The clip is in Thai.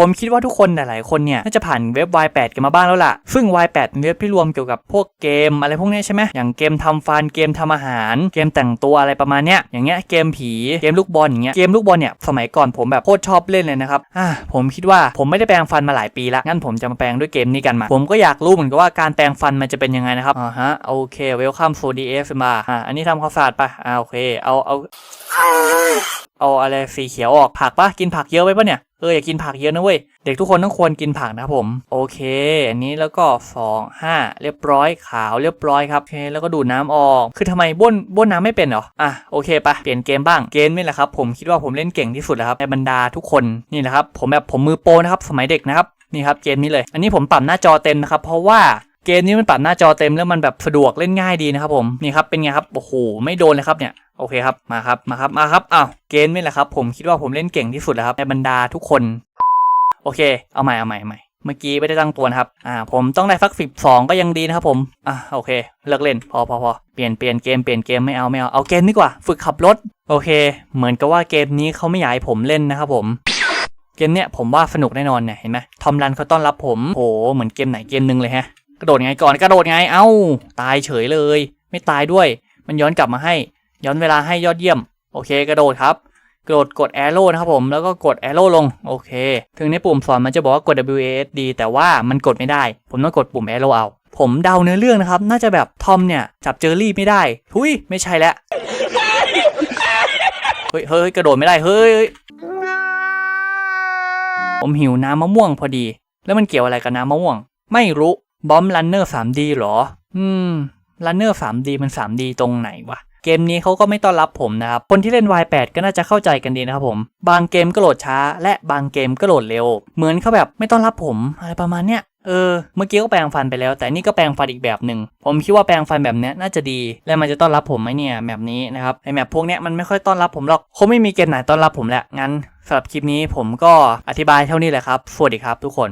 ผมคิดว่าทุกคนหลายๆ คนเนี่ยน่าจะผ่านเว็บ Y8 กันมาบ้างแล้วล่ะ ซึ่ง Y8 เป็นเว็บที่รวมเกี่ยวกับพวกเกมอะไรพวกนี้ใช่ไหมอย่างเกมทำฟันเกมทำอาหาร เกมแต่งตัวอะไรประมาณเนี้ยอย่างเงี้ยเกมผีเกมลูกบอลอย่างเงี้ยเกมลูกบอลเนี่ยสมัยก่อนผมแบบโคตรชอบเล่นเลยนะครับอ่าผมคิดว่าผมไม่ได้แปรงฟันมาหลายปีละงั้นผมจะมาแปรงด้วยเกมนี้กันมา ผมก็อยากรู้เหมือนกันว่าการแปรงฟันมันจะเป็นยังไงนะครับอ่าฮะโอเคเวลคัมโซดีเอฟมาอ่าอันนี้ทำความสะอาดปะอ่าโอเคเอาเอา เอาอะไรสีเขียวออกผักปะกินผักเยอะไปปะเนี่ยเอออย่ากินผักเยอะนะเว้ยเด็กทุกคนต้องควรกินผักนะครับผม โอเค อันนี้แล้วก็สองห้าเรียบร้อยขาวเรียบร้อยครับโอเคแล้วก็ดูดน้ำออก คือทำไมบ้วนบ้วนน้ำไม่เป็นเหรออะโอเคปะเปลี่ยนเกมบ้างเกมนี่แหละครับผมคิดว่าผมเล่นเก่งที่สุดแล้วครับในบรรดาทุกคนนี่แหละครับผมแบบผมมือโปนะครับสมัยเด็กนะครับนี่ครับเกมนี้เลย อันนี้ผมปรับหน้าจอเต็มนะครับเพราะว่า เกมนี้มันปรับหน้าจอเต็มแล้วมันแบบสะดวกเล่นง่ายดีนะครับผมนี่ครับเป็นไงครับโอ้โหไม่โดนเลยครับเนี่ยโอเคครับมาครับมาครับมาครับอ้าวเกมนี่แหละครับผมคิดว่าผมเล่นเก่งที่สุดแล้วครับในบรรดาทุกคน โอเค เอาใหม่เอาใหม่ใหม่เมื่อกี้ไม่ได้ตั้งตัวนะครับอ่าผมต้องได้สักสิบสองก็ยังดีนะครับผมอะโอเค เลิกเล่นพอพอพอเปลี่ยนเปลี่ยนเกมเปลี่ยนเกมไม่เอาไม่เอาเอาเกมดีกว่า ฝึกขับรถโอเค เหมือนกับว่าเกมนี้เขาไม่อยากให้ผมเล่นนะครับผมเกมเนี้ยผมว่าสนุกแน่นอนเนี่ยเห็นไหมทอมรันเขาต้อนรับผมโหเหมือนเกมไหนเกมหนึ่งเลยฮะ กระโดดไงก่อนกระโดดไงเอ้า ตายเฉยเลย ไม่ตายด้วย มันย้อนกลับมาให้ ย้อนเวลาให้ยอดเยี่ยม โอเค กระโดดครับกระโดดกดแอโร่นะครับผมแล้วก็กดแอโร่ลงโอเค ถึงในปุ่มสอนมันจะบอกว่ากด W A S D แต่ว่ามันกดไม่ได้ ผมต้องกดปุ่มแอโร่เอา ผมเดาเนื้อเรื่องนะครับ น่าจะแบบทอมเนี่ย จับเจอรี่ไม่ได้ทุยไม่ใช่แล้วเฮ้ยเฮ้ยกระโดดไม่ได้เฮ้ยผมหิวน้ำมะม่วงพอดี แล้วมันเกี่ยวอะไรกับน้ำมะม่วง ไม่รู้ บอมลันเนอร์ 3D หรอ อืมลันเนอร์ 3D มัน 3D ตรงไหนวะ เกมนี้เขาก็ไม่ต้อนรับผมนะครับ คนที่เล่น Y8 ก็น่าจะเข้าใจกันดีนะครับผม บางเกมก็โหลดช้า และบางเกมก็โหลดเร็ว เหมือนเขาแบบไม่ต้อนรับผมอะไรประมาณเนี้ยเออ เมื่อกี้ก็แปลงฟันไปแล้ว แต่นี่ก็แปลงฟันอีกแบบหนึ่ง ผมคิดว่าแปลงฟันแบบนี้น่าจะดี และมันจะต้อนรับผมไหมเนี่ยแบบนี้นะครับ ไอแบบพวกเนี้ยมันไม่ค่อยต้อนรับผมหรอกคงไม่มีเกมไหนต้อนรับผมแหละ งั้นสำหรับคลิปนี้ผมก็อธิบายเท่านี้แหละครับ สวัสดีครับทุกคน